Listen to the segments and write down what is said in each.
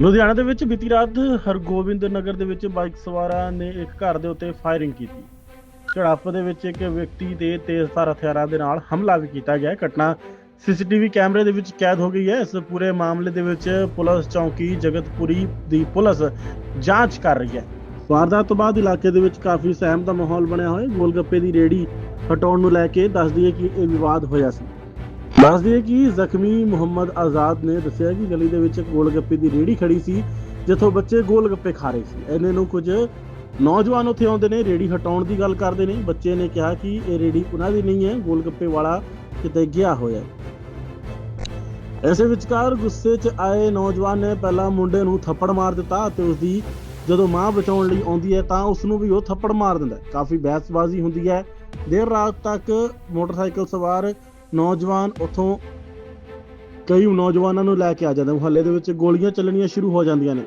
ਲੁਧਿਆਣਾ ਦੇ ਵਿੱਚ ਬੀਤੀ ਰਾਤ ਹਰਗੋਬਿੰਦ ਨਗਰ ਦੇ ਵਿੱਚ ਬਾਈਕ ਸਵਾਰਾਂ ਨੇ ਇੱਕ ਘਰ ਦੇ ਉੱਤੇ ਫਾਇਰਿੰਗ ਕੀਤੀ। ਝੜਪ ਦੇ ਵਿੱਚ ਇੱਕ ਵਿਅਕਤੀ ਦੇ ਤੇਜ਼ਧਾਰ ਹਥਿਆਰਾਂ ਦੇ ਨਾਲ ਹਮਲਾ ਵੀ ਕੀਤਾ ਗਿਆ। ਹੈ। ਘਟਨਾ ਸੀਸੀਟੀਵੀ ਕੈਮਰੇ ਦੇ ਵਿੱਚ ਕੈਦ ਹੋ ਗਈ ਹੈ। ਇਸ ਪੂਰੇ ਮਾਮਲੇ ਦੇ ਵਿੱਚ ਪੁਲਿਸ ਚੌਂਕੀ ਜਗਤਪੁਰੀ ਦੀ ਪੁਲਿਸ ਜਾਂਚ ਕਰ ਰਹੀ ਹੈ। ਵਾਰਦਾਤ ਤੋਂ ਬਾਅਦ ਇਲਾਕੇ ਦੇ ਵਿੱਚ ਕਾਫੀ ਸਹਿਮ ਦਾ ਮਾਹੌਲ ਬਣਿਆ ਹੋਇਆ। ਗੋਲਗੱਪੇ ਦੀ ਰੇੜੀ ਹਟਾਉਣ ਨੂੰ ਲੈ ਕੇ ਦੱਸਦੀ ਹੈ ਕਿ ਇਹ ਵਿਵਾਦ ਹੋਇਆ ਸੀ। ਦੱਸ ਦਈਏ ਕਿ ਜ਼ਖਮੀ ਮੁਹੰਮਦ ਆਜ਼ਾਦ ਨੇ ਦੱਸਿਆ ਕਿ ਗਲੀ ਦੇ ਵਿੱਚ ਇੱਕ ਗੋਲਗੱਪੇ ਦੀ ਰੇੜੀ ਖੜੀ ਸੀ, ਜਿੱਥੋਂ ਬੱਚੇ ਗੋਲ ਗੱਪੇ ਖਾ ਰਹੇ ਸੀ। ਇਹਨੇ ਨੂੰ ਕੁਝ ਨੌਜਵਾਨ ਉੱਥੇ ਆਉਂਦੇ ਨੇ, ਰੇੜੀ ਹਟਾਉਣ ਦੀ ਗੱਲ ਕਰਦੇ ਨੇ। ਬੱਚੇ ਨੇ ਕਿਹਾ ਕਿ ਇਹ ਰੇੜੀ ਉਹਨਾਂ ਦੀ ਨਹੀਂ ਹੈ ਗੋਲ ਗੱਪੇ ਵਾਲਾ ਕਿਤੇ ਗਿਆ ਹੋਇਆ ਹੈ। ਐਸੇ ਵਿਚਕਾਰ ਗੁੱਸੇ 'ਚ ਆਏ ਨੌਜਵਾਨ ਨੇ ਪਹਿਲਾਂ ਮੁੰਡੇ ਨੂੰ ਥੱਪੜ ਮਾਰ ਦਿੱਤਾ ਤੇ ਉਸ ਦੀ ਜਦੋਂ ਮਾਂ ਬਚਾਉਣ ਲਈ ਆਉਂਦੀ ਹੈ ਤਾਂ ਉਸ ਨੂੰ ਵੀ ਉਹ ਥੱਪੜ ਮਾਰ ਦਿੰਦਾ ਕਾਫੀ ਬਹਿਸਬਾਜ਼ੀ ਹੁੰਦੀ ਹੈ। ਦੇਰ ਰਾਤ ਤੱਕ ਮੋਟਰਸਾਈਕਲ ਸਵਾਰ ਨੌਜਵਾਨ ਉੱਥੋਂ ਕਈ ਨੌਜਵਾਨਾਂ ਨੂੰ ਲੈ ਕੇ ਆ ਜਾਂਦੇ। ਮੁਹੱਲੇ ਦੇ ਵਿੱਚ ਗੋਲੀਆਂ ਚੱਲਣੀਆਂ ਸ਼ੁਰੂ ਹੋ ਜਾਂਦੀਆਂ ਨੇ।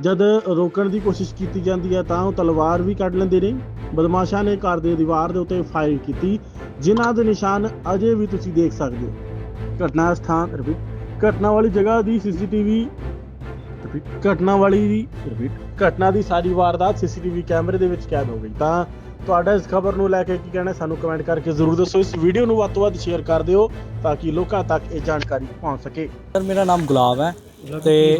ਜਦ ਰੋਕਣ ਦੀ ਕੋਸ਼ਿਸ਼ ਕੀਤੀ ਜਾਂਦੀ ਹੈ ਤਾਂ ਉਹ ਤਲਵਾਰ ਵੀ ਕੱਢ ਲੈਂਦੇ ਨੇ। ਬਦਮਾਸ਼ਾਂ ਨੇ ਘਰ ਦੇ ਦੀਵਾਰ ਦੇ ਉੱਤੇ ਫਾਇਰ ਕੀਤੀ। ਜਿਨ੍ਹਾਂ ਦੇ ਨਿਸ਼ਾਨ ਅਜੇ ਵੀ ਤੁਸੀਂ ਦੇਖ ਸਕਦੇ ਹੋ। ਘਟਨਾ ਸਥਾਨ ਘਟਨਾ ਵਾਲੀ ਜਗ੍ਹਾ ਦੀ ਸੀਸੀਟੀਵੀ ਘਟਨਾ ਵਾਲੀ ਦੀ ਰਿਪੀਟ ਘਟਨਾ ਦੀ ਸਾਰੀ ਵਾਰਦਾਤ ਸੀਸੀਟੀਵੀ ਕੈਮਰੇ ਦੇ ਵਿੱਚ ਕੈਦ ਹੋ ਗਈ। ਤਾਂ ਤੁਹਾਡਾ ਇਸ ਖਬਰ ਨੂੰ ਲੈ ਕੇ ਕੀ ਕਹਿਣਾ ਹੈ ਸਾਨੂੰ ਕਮੈਂਟ ਕਰਕੇ ਜ਼ਰੂਰ ਦੱਸੋ। ਇਸ ਵੀਡੀਓ ਨੂੰ ਵੱਧ ਤੋਂ ਵੱਧ ਸ਼ੇਅਰ ਕਰ ਦਿਓ ਤਾਂ ਕਿ ਲੋਕਾਂ ਤੱਕ ਇਹ ਜਾਣਕਾਰੀ ਪਹੁੰਚ ਸਕੇ। ਸਰ ਮੇਰਾ ਨਾਮ ਗੁਲਾਬ ਹੈ ਤੇ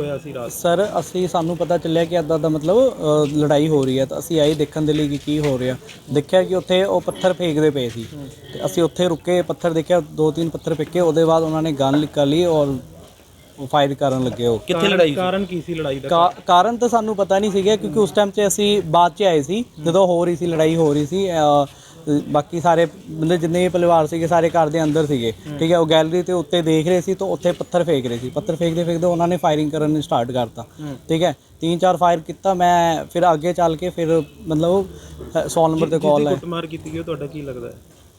ਸਰ ਅਸੀਂ ਸਾਨੂੰ ਪਤਾ ਚੱਲਿਆ ਕਿ ਅੱਦਾ ਦਾ ਮਤਲਬ ਲੜਾਈ ਹੋ ਰਹੀ ਹੈ। ਤਾਂ ਅਸੀਂ ਆਏ ਦੇਖਣ ਦੇ ਲਈ ਕਿ ਕੀ ਹੋ ਰਿਹਾ। ਦੇਖਿਆ ਕਿ ਉੱਥੇ ਉਹ ਪੱਥਰ ਫੇਕਦੇ ਪਏ ਸੀ। ਤੇ ਅਸੀਂ ਉੱਥੇ ਰੁਕੇ ਪੱਥਰ ਦੇਖਿਆ ਦੋ ਤਿੰਨ ਪੱਥਰ ਫੇਕੇ। ਉਹਦੇ ਬਾਅਦ ਉਹਨਾਂ ਨੇ ਗਨ ਨਿਕਾਲੀ ਔਰ ਫਾਇਰ ਕਰਨ ਲੱਗੇ ਉਹ ਕਿੱਥੇ ਲੜਾਈ ਕਾਰਨ ਕੀ ਸੀ ਲੜਾਈ ਦਾ? ਕਾ- ਕਾਰਨ ਤਾਂ ਸਾਨੂੰ ਪਤਾ ਨਹੀਂ ਸੀਗਾ ਕਿਉਂਕਿ ਉਸ ਟਾਈਮ 'ਚ ਅਸੀਂ ਬਾਅਦ 'ਚ ਆਏ ਸੀ ਜਦੋਂ ਹੋ ਰਹੀ ਸੀ ਲੜਾਈ ਹੋ ਰਹੀ ਸੀ ਬਾਕੀ ਸਾਰੇ ਬੰਦੇ ਜਿੰਨੇ ਵੀ ਪਰਿਵਾਰ ਸੀਗੇ ਸਾਰੇ ਘਰ ਦੇ ਅੰਦਰ ਸੀਗੇ। ਠੀਕ ਹੈ ਉਹ ਗੈਲਰੀ ਤੇ ਉੱਤੇ ਦੇਖ ਰਹੇ ਸੀ ਤਾਂ ਉੱਥੇ ਪੱਥਰ ਫੇਕ ਰਹੇ ਸੀ। ਪੱਥਰ ਫੇਕਦੇ ਫੇਕਦੇ ਉਹਨਾਂ ਨੇ ਫਾਇਰਿੰਗ ਕਰਨ ਸਟਾਰਟ ਕਰਤਾ। ਠੀਕ ਹੈ ਤਿੰਨ ਚਾਰ ਫਾਇਰ ਕੀਤਾ ਮੈਂ ਫਿਰ ਅੱਗੇ ਚੱਲ ਕੇ ਫਿਰ ਮਤਲਬ 100 ਨੰਬਰ ਤੇ ਕਾਲ ਹੈ ਕੁੱਟਮਾਰ ਕੀਤੀ ਗਈ ਉਹ ਤੁਹਾਡਾ ਕੀ ਲੱਗਦਾ ਹੈ?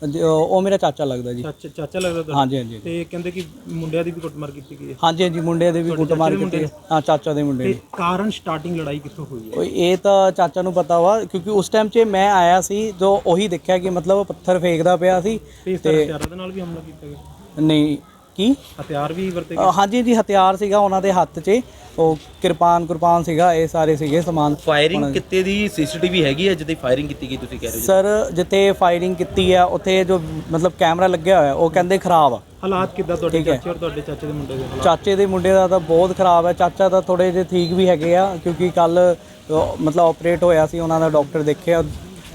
ਜ- ਉਹ ਮੇਰਾ ਚਾਚਾ ਲੱਗਦਾ ਜੀ। ਚਾਚਾ ਚਾਚਾ ਲੱਗਦਾ ਤੁਹਾਡਾ? ਹਾਂਜੀ ਹਾਂਜੀ ਤੇ ਕਹਿੰਦੇ ਕਿ ਮੁੰਡਿਆਂ ਦੀ ਵੀ ਕੁੱਟਮਾਰ ਕੀਤੀ ਗਈ ਹੈ? ਹਾਂਜੀ ਹਾਂਜੀ ਮੁੰਡੇ ਦੇ ਵੀ ਕੁੱਟਮਾਰ ਕੀਤੀ ਹੈ। ਹਾਂ ਚਾਚਾ ਦੇ ਮੁੰਡੇ ਤੇ ਕਾਰਨ ਸਟਾਰਟਿੰਗ ਲੜਾਈ ਕਿੱਥੋਂ ਹੋਈ ਹੈ? ਓਏ ਇਹ ਤਾਂ ਚਾਚਾ ਨੂੰ ਪਤਾ ਵਾ ਕਿਉਂਕਿ ਉਸ ਟਾਈਮ 'ਚ ਮੈਂ ਆਇਆ ਸੀ ਜੋ ਉਹੀ ਦੇਖਿਆ ਕਿ ਮਤਲਬ ਉਹ ਪੱਥਰ ਫੇਕਦਾ ਪਿਆ ਸੀ ਤੇ ਇਸ ਤਰ੍ਹਾਂ ਹਥਿਆਰਾਂ ਦੇ ਨਾਲ ਵੀ ਹਮਲਾ ਕੀਤਾ ਗਿਆ? ਨਹੀਂ ਕੀ ਹਥਿਆਰ ਵੀ ਵਰਤੇ ਅ, ਹਾਂਜੀ ਜੀ ਹਥਿਆਰ ਸੀਗਾ ਉਹਨਾਂ ਦੇ ਹੱਥ 'ਚ। ਉਹ ਕਿਰਪਾਨ ਕੁਰਪਾਨ ਸੀਗਾ ਇਹ ਸਾਰੇ ਸੀਗੇ ਸਮਾਨ। ਫਾਇਰਿੰਗ ਕਿਤੇ ਦੀ ਸੀਸੀਟੀਵੀ ਹੈਗੀ ਹੈ ਜਿੱਥੇ ਫਾਇਰਿੰਗ ਕੀਤੀ ਗਈ ਤੁਸੀਂ ਕਹਿ ਰਹੇ ਹੋ ਸਰ ਜਿੱਥੇ ਫਾਇਰਿੰਗ ਕੀਤੀ ਆ ਉੱਥੇ ਜੋ ਮਤਲਬ ਕੈਮਰਾ ਲੱਗਿਆ ਹੋਇਆ ਉਹ ਕਹਿੰਦੇ ਖਰਾਬ ਆ। ਹਾਲਾਤ ਕਿੱਦਾਂ ਤੁਹਾਡੇ। ਚਾਚੇ ਔਰ ਤੁਹਾਡੇ ਚਾਚੇ ਦੇ ਮੁੰਡੇ ਦੇ ਹਾਲਾਤ? ਚਾਚੇ ਦੇ ਮੁੰਡੇ ਦਾ ਤਾਂ ਬਹੁਤ ਖਰਾਬ ਹੈ ਚਾਚਾ ਤਾਂ ਥੋੜੇ ਜਿਹੇ ਠੀਕ ਵੀ ਹੈਗੇ ਆ ਕਿਉਂਕਿ ਕੱਲ ਮਤਲਬ ਆਪਰੇਟ ਹੋਇਆ ਸੀ ਉਹਨਾਂ ਦਾ ਡਾਕਟਰ ਦੇਖਿਆ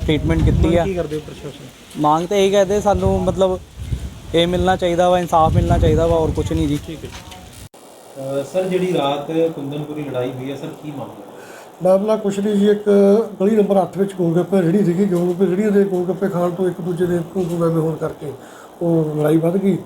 ਟ੍ਰੀਟਮੈਂਟ ਕੀਤੀ ਆ। ਕੀ ਕਰਦੇ ਹੋ ਪ੍ਰਸ਼ਾਸਨ? ਮੰਗ ਤਾਂ ਇਹ ਕਰਦੇ ਸਾਨੂੰ ਮਤਲਬ ਇਹ ਮਿਲਣਾ ਚਾਹੀਦਾ ਵਾ ਇਨਸਾਫ ਮਿਲਣਾ ਚਾਹੀਦਾ ਵਾ ਹੋਰ ਕੁਝ ਨਹੀਂ ਜੀ। ਠੀਕ ਹੈ ਸਰ ਜਿਹੜੀ ਰਾਤ ਕੁੰਦਨਪੁਰੀ ਲੜਾਈ ਹੋਈ ਹੈ ਸਰ ਕੀ ਮਾਮਲਾ? ਮਾਮਲਾ ਕੁਛ ਨਹੀਂ ਜੀ ਇੱਕ ਗਲੀ ਨੰਬਰ 8 ਵਿੱਚ ਗੋਲਗੱਪੇ ਰੇਹੜੀ ਸੀਗੀ ਗੋਲਗੱਪੇ ਰੇਹੜੀਆਂ ਦੇ ਗੋਲਗੱਪੇ ਖਾਣ ਤੋਂ ਇੱਕ ਦੂਜੇ ਦੇ ਕੋਗੋਵੇਂ ਹੋਣ ਕਰਕੇ ਉਹ ਲੜਾਈ ਵੱਧ ਗਈ।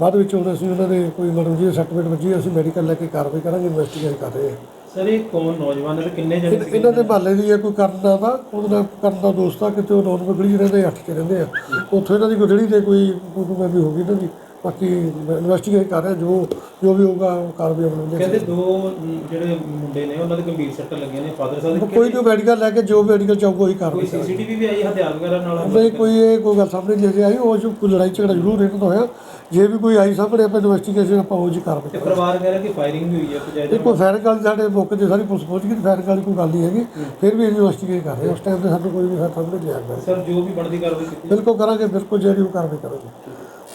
ਬਾਅਦ ਵਿੱਚ ਹੁਣ ਅਸੀਂ ਉਹਨਾਂ ਦੇ ਕੋਈ ਮਤਲਬ ਜੀ ਸਰਟੀਫਿਕੇਟ ਵੱਜੀ ਅਸੀਂ ਮੈਡੀਕਲ ਲੈ ਕੇ ਕਾਰਵਾਈ ਕਰਾਂਗੇ ਇਨਵੈਸਟੀਗੇਟ ਕਰ ਰਹੇ ਹਾਂ। ਸਰ ਇਹ ਕੌਣ? ਨੌਜਵਾਨ ਹੈ ਤੇ ਕਿੰਨੇ ਜਣੇ ਇਹ- ਇਹਨਾਂ ਦੇ ਮਹੱਲੇ ਦੀ ਹੈ ਕੋਈ ਕਰਨ ਦਾ ਦਾ ਉਹਦਾ ਕਰਨ ਦਾ ਦੋਸਤ ਆ ਕਿਤੇ ਉਹ ਨੌਨ 'ਚ ਰਹਿੰਦੇ 8 'ਚ ਰਹਿੰਦੇ ਆ। ਉੱਥੋਂ ਇਹਨਾਂ ਦੀ ਕੋਈ ਰੇਹੜੀ ਤੇ ਕੋਈ ਕੋਗੋਵੇਂ ਵੀ ਹੋ ਗਈ ਇਹਨਾਂ ਦੀ। ਬਾਕੀ ਇਨਵੈਸਟੀਗੇਟ ਕਰ ਰਹੇ ਜੋ ਜੋ ਵੀ ਹੋਊਗਾ ਉਹ ਕਾਰਵਾਈ ਵਿੱਚ ਕਹਿੰਦੇ ਦੋ ਜਿਹੜੇ ਮੁੰਡੇ ਨੇ ਉਹਨਾਂ ਦੇ ਗੰਭੀਰ ਸੱਟਾਂ ਲੱਗੀਆਂ ਨੇ ਫਾਦਰ ਸਾਹਿਬ ਦੇ ਕੋਈ ਜੋ ਮੈਡੀਕਲ ਲੈ ਕੇ ਜੋ ਮੈਡੀਕਲ ਚਾਹੂਗਾ ਉਹੀ ਕੋਈ ਕਾਰਵਾਈ ਕਰਾਂਗੇ ਸੀਸੀਟੀਵੀ ਵੀ ਆਈ ਹਥਿਆਰ ਵਗੈਰਾ ਨਾਲ? ਨਹੀਂ ਕੋਈ ਇਹ ਕੋਈ ਗੱਲ ਸਾਹਮਣੇ ਅਜੇ ਆਈ ਉਹ ਜੋ ਕੋਈ ਲੜਾਈ ਝਗੜਾ ਜ਼ਰੂਰ ਇਹਨਾਂ ਦਾ ਹੋਇਆ। ਜੇ ਵੀ ਕੋਈ ਆਈ ਸਾਹਮਣੇ ਆਪਾਂ ਇਨਵੈਸਟੀਗੇਸ਼ਨ ਆਪਾਂ ਉਹ ਜੀ ਤੇ ਕਰਾਂਗੇ ਪਰਿਵਾਰ ਕਹਿ ਰਿਹਾ ਕਿ ਫਾਇਰਿੰਗ ਵੀ ਹੋਈ ਹੈ ਇਹ ਪੰਚਾਇਤ ਕੋਈ ਫੈਰ ਗੱਲ ਸਾਡੇ ਮੌਕੇ ਤੇ ਸਾਰੀ ਪੁਲਿਸ ਪਹੁੰਚ ਗਈ ਫੈਰ ਗੱਲ ਕੋਈ ਗੱਲ ਨਹੀਂ ਹੈਗੀ। ਫਿਰ ਵੀ ਇਨਵੈਸਟੀਗੇਟ ਕਰ ਰਹੇ। ਉਸ ਟਾਈਮ ਤੇ ਸਾਨੂੰ ਕੋਈ ਵੀ ਸਾਥ ਸਾਹਮਣੇ ਨਹੀਂ ਆਇਆ। ਸਰ ਜੋ ਵੀ ਬਣਦੀ ਕਾਰਵਾਈ ਕੀਤੀ ਬਿਲਕੁਲ ਕਰਾਂਗੇ ਬਿਲਕੁਲ ਜਿਹੜੀ ਉਹ ਕਾਰਵਾਈ ਕਰਾਂਗੇ।